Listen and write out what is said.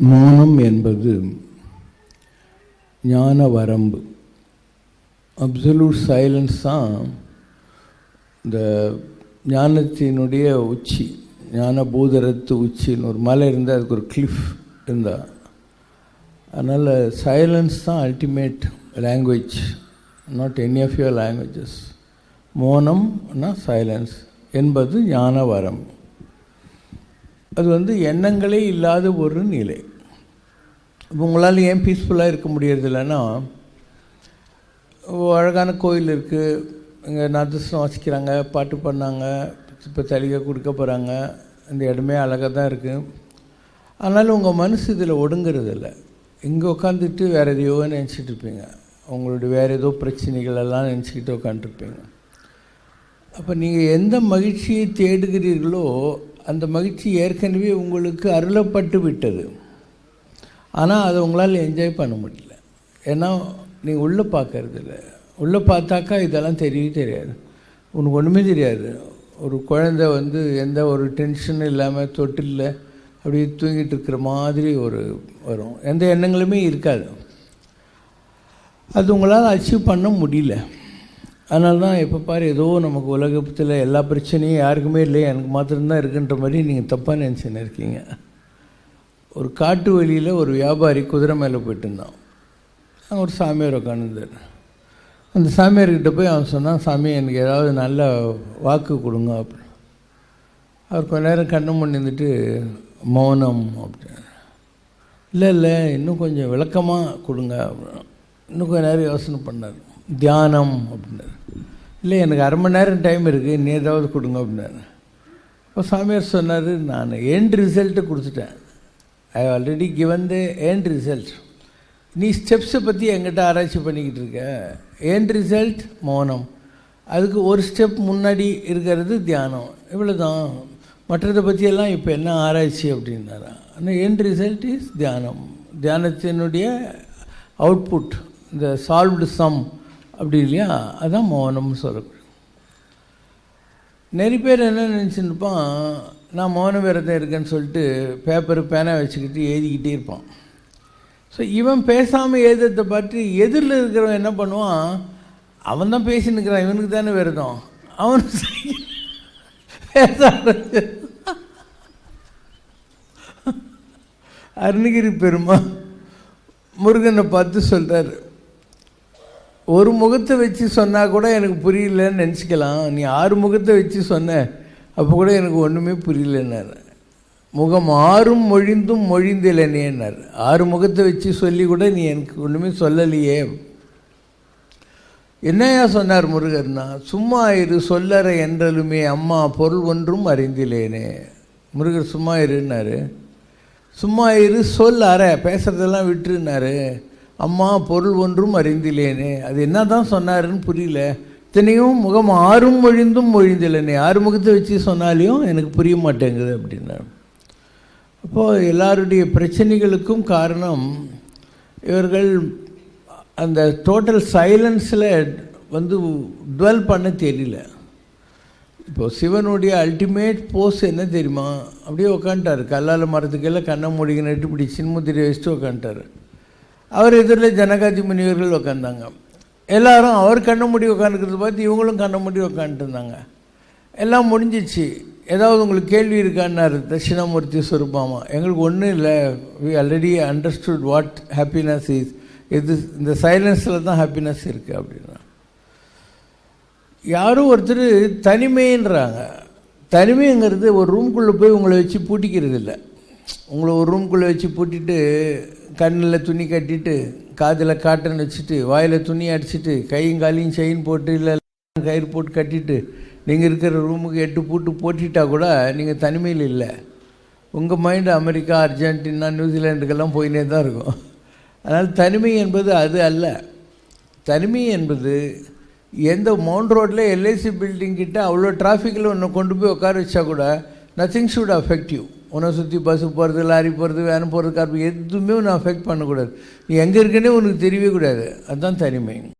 மௌனம் என்பது ஞான வரம்பு அப்சல்யூட் சைலன்ஸ் தான் இந்த ஞானத்தினுடைய உச்சி ஞான பூதரத்து உச்சின்னு ஒரு மலை இருந்தால் அதுக்கு ஒரு கிளிஃப் இருந்தால் அதனால் சைலன்ஸ் தான் ultimate language not any of your languages மௌனம்னா silence என்பது ஞான வரம்பு அது வந்து எண்ணங்களே இல்லாத ஒரு நிலை. இப்போ உங்களால் ஏன் பீஸ்ஃபுல்லாக இருக்க முடியறதில்லைன்னா அழகான கோயில் இருக்குது இங்கே நாதஸ்வரம் வாசிக்கிறாங்க பாட்டு பண்ணாங்க இப்போ சலுகை கொடுக்க போகிறாங்க இந்த இடமே அழகாக தான் இருக்குது ஆனாலும் உங்கள் மனசு இதில் ஒடுங்குறதில்ல இங்கே உட்காந்துட்டு வேறு எதையோ நினச்சிட்டு இருப்பீங்க. உங்களுடைய வேறு ஏதோ பிரச்சனைகளெல்லாம் நினச்சிக்கிட்டு உட்காந்துருப்பீங்க அப்போ நீங்கள் எந்த மகிழ்ச்சியை தேடுகிறீர்களோ அந்த மகிழ்ச்சி ஏற்கனவே உங்களுக்கு அருளப்பட்டு விட்டது. ஆனால் அதை உங்களால் என்ஜாய் பண்ண முடியல. ஏன்னா நீங்கள் உள்ளே பார்க்கறதில்ல. உள்ளே பார்த்தாக்கா இதெல்லாம் தெரியவே தெரியாது. உனக்கு ஒன்றுமே தெரியாது. ஒரு குழந்தை வந்து எந்த ஒரு டென்ஷனும் இல்லாமல் தொட்டிலில் அப்படியே தூங்கிட்டு இருக்கிற மாதிரி ஒரு வரும். எந்த எண்ணங்களுமே இருக்காது. அது உங்களால் அச்சீவ் பண்ண முடியல. அதனால தான் எப்போ பாரு ஏதோ நமக்கு உலகத்தில் எல்லா பிரச்சனையும் யாருக்குமே இல்லை எனக்கு மாத்திரம்தான் இருக்குன்ற மாதிரி நீங்கள் தப்பாக நினச்சின்னு இருக்கீங்க. ஒரு காட்டு வழியில் ஒரு வியாபாரி குதிரை மேலே போயிட்டு இருந்தான் அங்கே ஒரு சாமியார் உட்காந்துருந்தார் அந்த சாமியார்கிட்ட போய் அவன் சொன்னான் சாமி எனக்கு ஏதாவது நல்ல வாக்கு கொடுங்க அப்படின்னு. அவர் கொஞ்ச நேரம் கண்ணு பண்ணிருந்துட்டு மௌனம் அப்படின்னு இல்லை இல்லை இன்னும் கொஞ்சம் விளக்கமாக கொடுங்க அப்படின்னு இன்னும் கொஞ்சம் நேரம் யோசனை பண்ணார். தியானம் அப்படின்னாரு. இல்லை எனக்கு அரை மணி நேரம் டைம் இருக்குது நீ ஏதாவது கொடுங்க அப்படின்னாரு. இப்போ சாமியார் சொன்னார் நான் எண்ட் ரிசல்ட்டு கொடுத்துட்டேன். I already given the end result நீ ஸ்டெப்ஸை பற்றி எங்கிட்ட ஆராய்ச்சி பண்ணிக்கிட்டு இருக்க. எண்ட் ரிசல்ட் மௌனம். அதுக்கு ஒரு ஸ்டெப் முன்னாடி இருக்கிறது தியானம். இவ்வளோ தான் மற்றதை பற்றியெல்லாம் இப்போ என்ன ஆராய்ச்சி அப்படின்னாரா? ஆனால் எண்ட் ரிசல்ட் இஸ் தியானம். தியானத்தினுடைய அவுட்புட் இந்த சால்வ்டு சம் அப்படி இல்லையா? அதுதான் மௌனம்னு சொல்லக்கூடாது. நிறைய பேர் என்ன நினச்சிருப்பான் நான் மௌன விரதம் இருக்கேன்னு சொல்லிட்டு பேப்பர் பேனா வச்சுக்கிட்டு எழுதிக்கிட்டே இருப்பான். ஸோ இவன் பேசாமல் எழுதுறதை பற்றி எதிரில் இருக்கிறவன் என்ன பண்ணுவான்? அவன் தான் பேசின்னு இருக்கிறான் இவனுக்கு தானே விரதம். அவன் பேச அருணகிரி பெருமா முருகனை பார்த்து சொல்கிறார் ஒரு முகத்தை வச்சு சொன்னால் கூட எனக்கு புரியலன்னு நினச்சிக்கலாம். நீ ஆறு முகத்தை வச்சு சொன்ன அப்போ கூட எனக்கு ஒன்றுமே புரியலன்னார். முகம் ஆறும் மொழிந்தும் மொழிந்திலனேன்னார். ஆறு முகத்தை வச்சு சொல்லி கூட நீ எனக்கு ஒன்றுமே சொல்லலையே. என்னையா சொன்னார் முருகர்னா சும்மா இரு சொல்லற என்றலுமே அம்மா பொருள் ஒன்றும் அறிந்திலேனே. முருகர் சும்மா இருன்னாரு. சும்மா இரு சொல் அற. பேசுகிறதெல்லாம் விட்டுருனாரு அம்மா பொருள் ஒன்றும் அறிந்திலேனே. அது என்ன தான் சொன்னாருன்னு புரியல. இத்தனையும் முகம் ஆறும் மொழிந்தும் மொழிந்தில்லைனே ஆறு முகத்தை வச்சு சொன்னாலையும் எனக்கு புரிய மாட்டேங்குது அப்படின்னாரு. அப்போது எல்லாருடைய பிரச்சனைகளுக்கும் காரணம் இவர்கள் அந்த டோட்டல் சைலன்ஸில் வந்து டுவெல் பண்ண தெரியல. இப்போது சிவனுடைய அல்டிமேட் போஸ் என்ன தெரியுமா? அப்படியே உக்காண்டார் கல்லால் மரத்துக்கெல்லாம் கண்ணை மூடிக்கிட்டு இப்படி சின்முத்திரை வச்சுட்டு உக்காண்டார் அவர் எதிரில் ஜனகாதி முனிவர்கள் உட்காந்தாங்க எல்லாரும் அவர் கண்ண மூடி உட்காந்துக்கிறது பார்த்து இவங்களும் கண்ணை மூடி உட்காந்துட்டு இருந்தாங்க. எல்லாம் முடிஞ்சிச்சு. ஏதாவது உங்களுக்கு கேள்வி இருக்கான்னாரு தட்சிணாமூர்த்தி சுரூபமா? எங்களுக்கு ஒன்றும் இல்லை. We already understood what happiness is இது இந்த சைலன்ஸில் தான் ஹாப்பினஸ் இருக்குது அப்படின்னா. யாரும் ஒருத்தர் தனிமைன்றாங்க. தனிமைங்கிறது ஒரு ரூம்குள்ளே போய் உங்களை வச்சு பூட்டிக்கிறது இல்லை உங்களை ஒரு ரூம்குள்ளே வச்சு பூட்டிட்டு கண்ணில் துணி கட்டிட்டு காதில் காட்டன் வச்சுட்டு வாயில் துணி அடிச்சுட்டு கையும் காலையும் செயின் போட்டு இல்லை கயிறு போட்டு கட்டிட்டு நீங்கள் இருக்கிற ரூமுக்கு எட்டு பூட்டு போட்டிட்டா கூட நீங்கள் தனிமையில் இல்லை. உங்கள் மைண்டு அமெரிக்கா அர்ஜென்டினா நியூசிலாண்டுக்கெல்லாம் போயினே தான் இருக்கும். அதனால் தனிமை என்பது அது அல்ல. தனிமை என்பது எந்த மவுண்ட் ரோட்டில் எல்ஐசி பில்டிங் கிட்ட அவ்வளோ டிராஃபிக்கில் ஒன்று கொண்டு போய் உட்கார வச்சா கூட நத்திங் ஷுட் அஃபெக்ட் யூ உன்னை சுற்றி பஸ்ஸு போகிறது லாரி போகிறது வேன் போகிறது கார் எதுவுமே உன்னை அஃபெக்ட் பண்ணக்கூடாது. நீ எங்கே இருக்குன்னே உனக்கு தெரியவே கூடாது. அதுதான் தனிமை.